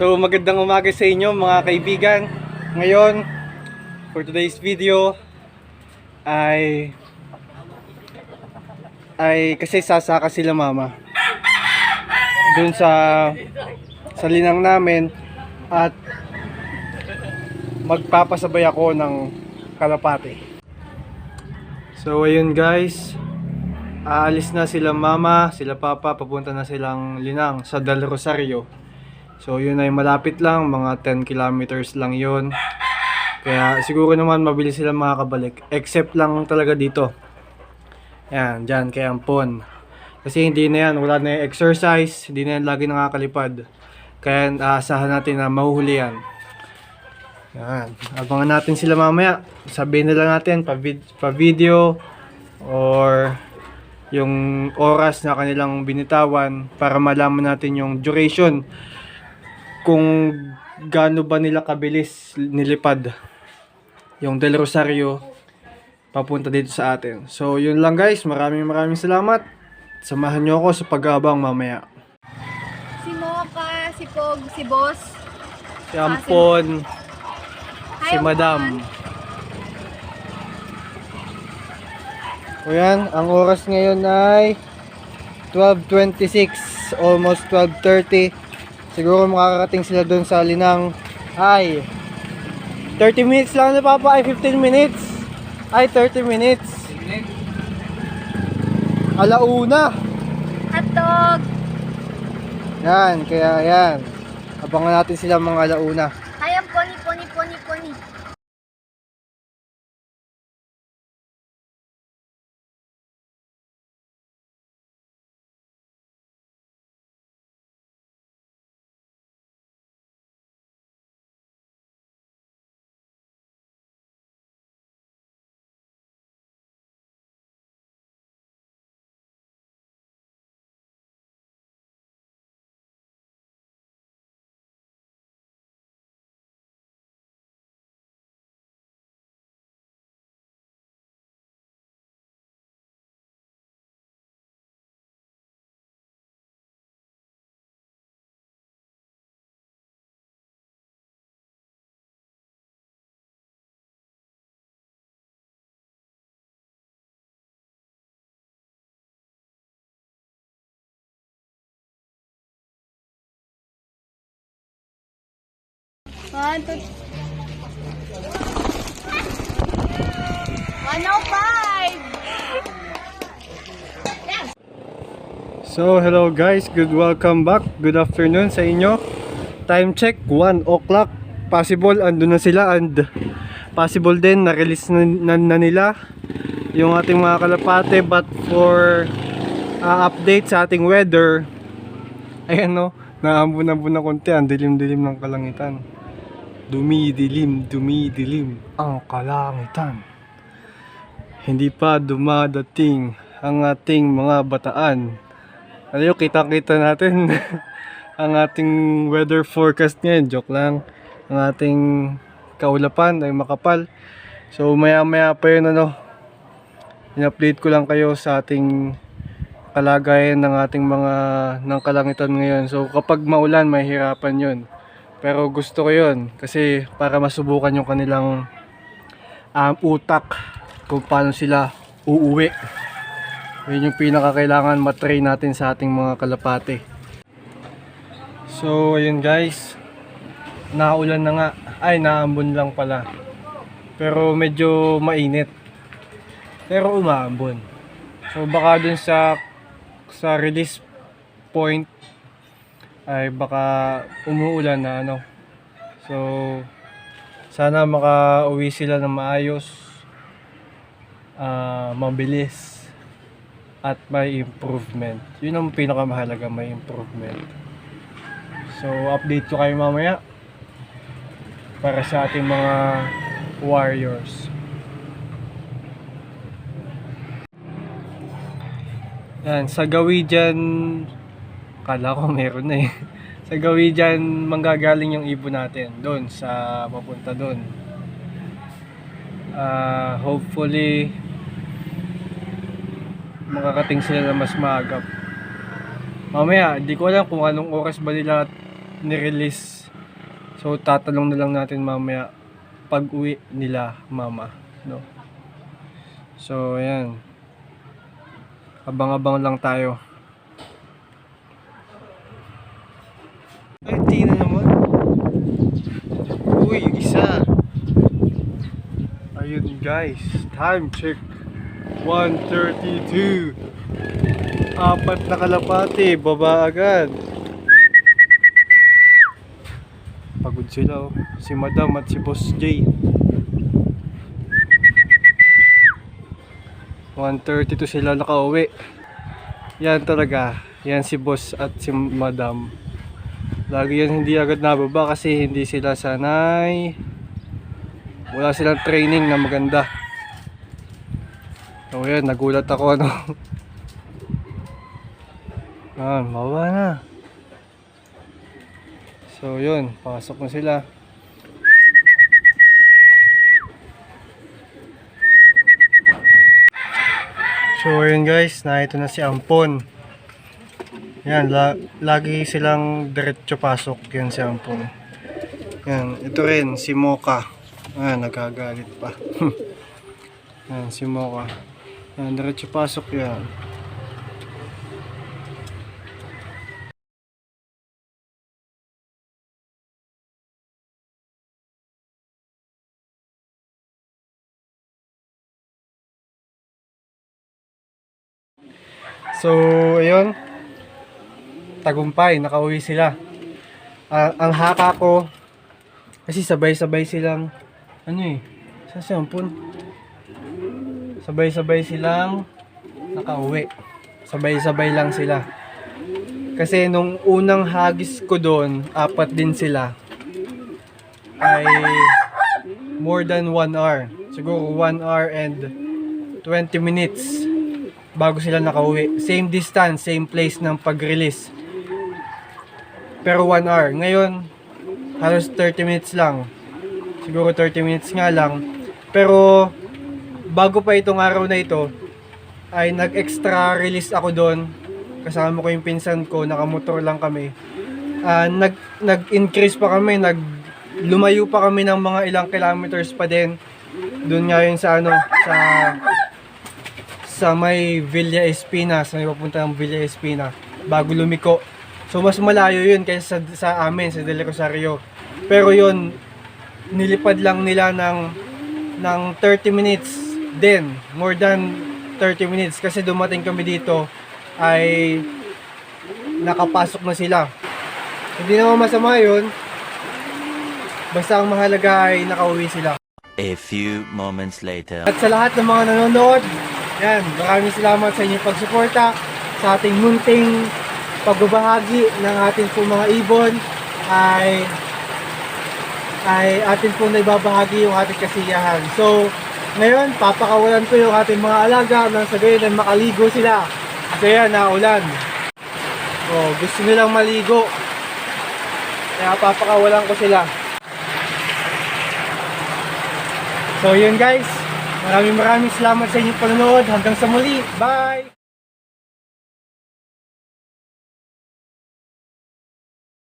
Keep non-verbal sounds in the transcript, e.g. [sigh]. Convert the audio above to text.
So magandang umaga sa inyo mga kaibigan. Ngayon, for today's video ay ay kasi sasaka sila mama. Doon sa sa linang namin at magpapasabay ako ng kalapate. So ayun guys, aalis na sila mama, sila papa, papunta na silang linang sa Del Rosario. So yun ay malapit lang, mga 10 kilometers lang yun. Kaya siguro naman mabilis sila makakabalik. Except lang talaga dito. Yan, dyan, kay Ampon. Kasi hindi na yan, wala na yung exercise, hindi na yan lagi nakakalipad. Kaya aasahan natin na mahuhuli yan. Yan, abangan natin sila mamaya. Sabihin nila natin pa, vid- pa video or yung oras na kanilang binitawan para malaman natin yung duration kung gaano ba nila kabilis nilipad yung Del Rosario papunta dito sa atin. So yun lang guys, maraming maraming salamat. Samahan nyo ako sa pag-abang mamaya. Si Mocha, si Pog, si Boss. Si Ampon, si Hi, Madam. O yan, ang oras ngayon ay 12.26, almost 12.30. Siguro makakarating sila doon sa Linang. Ay, 30 minutes lang na papa, ay 15 minutes. Ay, 30 minutes. Alauna. Hotdog. Yan, kaya yan. Abangan natin sila mga alauna. One, two, oh. So, hello guys. Good welcome back. Good afternoon sa inyo. Time check, 1 o'clock. Possible, andun na sila and possible din, na-release na, na, na nila yung ating mga kalapate but for uh, update sa ating weather ayan no, naambun-ambun na konti ang dilim-dilim ng kalangitan dumidilim, dumidilim ang kalangitan hindi pa dumadating ang ating mga bataan ano kita-kita natin [laughs] ang ating weather forecast ngayon. Joke lang. Ang ating kaulapan ay makapal. So maya maya pa yun ano. In-update ko lang kayo sa ating kalagayan ng ating mga ng kalangitan ngayon. So kapag maulan, mahirapan yun. Pero gusto ko yun kasi para masubukan yung kanilang um, utak kung paano sila uuwi. Yun yung pinakakailangan matrain natin sa ating mga kalapate. So, ayun guys. Naulan na nga. Ay, naambon lang pala. Pero medyo mainit. Pero umaambon. So, baka dun sa sa release point ay baka umuulan na ano. So, sana makauwi sila ng maayos. ah mabilis at may improvement. Yun ang pinakamahalaga, may improvement. So, update ko kayo mamaya para sa ating mga warriors. Yan, sa gawi dyan, kala ko meron na eh. [laughs] Sa gawi dyan, manggagaling yung ibon natin doon sa papunta doon. Ah, hopefully, makakating sila na mas maagap. Mamaya, di ko alam kung anong oras ba nila nirelease. So tatanong na lang natin mamaya pag uwi nila mama. No? So ayan. Abang-abang lang tayo. Ay, di na naman. Uy, yung isa. Ayun guys, time check. 1.32 Apat na kalapati, baba agad. Pagod sila oh. Si Madam at si Boss J. 1.32 sila nakauwi. Yan talaga. Yan si Boss at si Madam Lagi yan hindi agad nababa kasi hindi sila sanay Wala silang training na maganda So yan, nagulat ako ano. [laughs] Ah, mawa na. So yun, pasok na sila. So ayun guys, na ito na si Ampon. Yan, la lagi silang diretso pasok yan si Ampon. Yan, ito rin si Mocha. Ah, nagagalit pa. [laughs] yan, si Mocha. Yan, diretso pasok yan. So, ayun. Tagumpay, nakauwi sila. Ah, ang haka ko, kasi sabay-sabay silang, ano eh, sa sampun. Sabay-sabay silang nakauwi. Sabay-sabay lang sila. Kasi nung unang hagis ko doon, apat din sila. Ay more than 1 hour. Siguro 1 hour and 20 minutes bago sila nakauwi. Same distance, same place ng pag-release. Pero 1 hour. Ngayon, halos 30 minutes lang. Siguro 30 minutes nga lang. Pero, bago pa itong araw na ito, ay nag-extra release ako doon. Kasama ko yung pinsan ko, nakamotor lang kami. Ah, nag, nag-increase pa kami, nag lumayo pa kami ng mga ilang kilometers pa din. Doon nga yun sa ano, sa sa may Villa Espina, sa may papunta ng Villa Espina, bago lumiko. So mas malayo yun kaysa sa, sa amin, sa Del Rosario. Pero yun, nilipad lang nila ng, ng 30 minutes din, more than 30 minutes kasi dumating kami dito ay nakapasok na sila. Hindi naman masama yun, basta ang mahalaga ay nakauwi sila. A few moments later. At sa lahat ng mga nanonood, yan, maraming salamat sa inyong pagsuporta sa ating munting pagbabahagi ng ating po mga ibon ay ay atin po naibabahagi yung ating kasiyahan. So, ngayon, papakawalan ko yung ating mga alaga nang sa gayon ay makaligo sila. Kasi yan, naulan. Oh, gusto nilang maligo. Kaya papakawalan ko sila. So yun guys, maraming maraming salamat sa inyong panonood. Hanggang sa muli. Bye!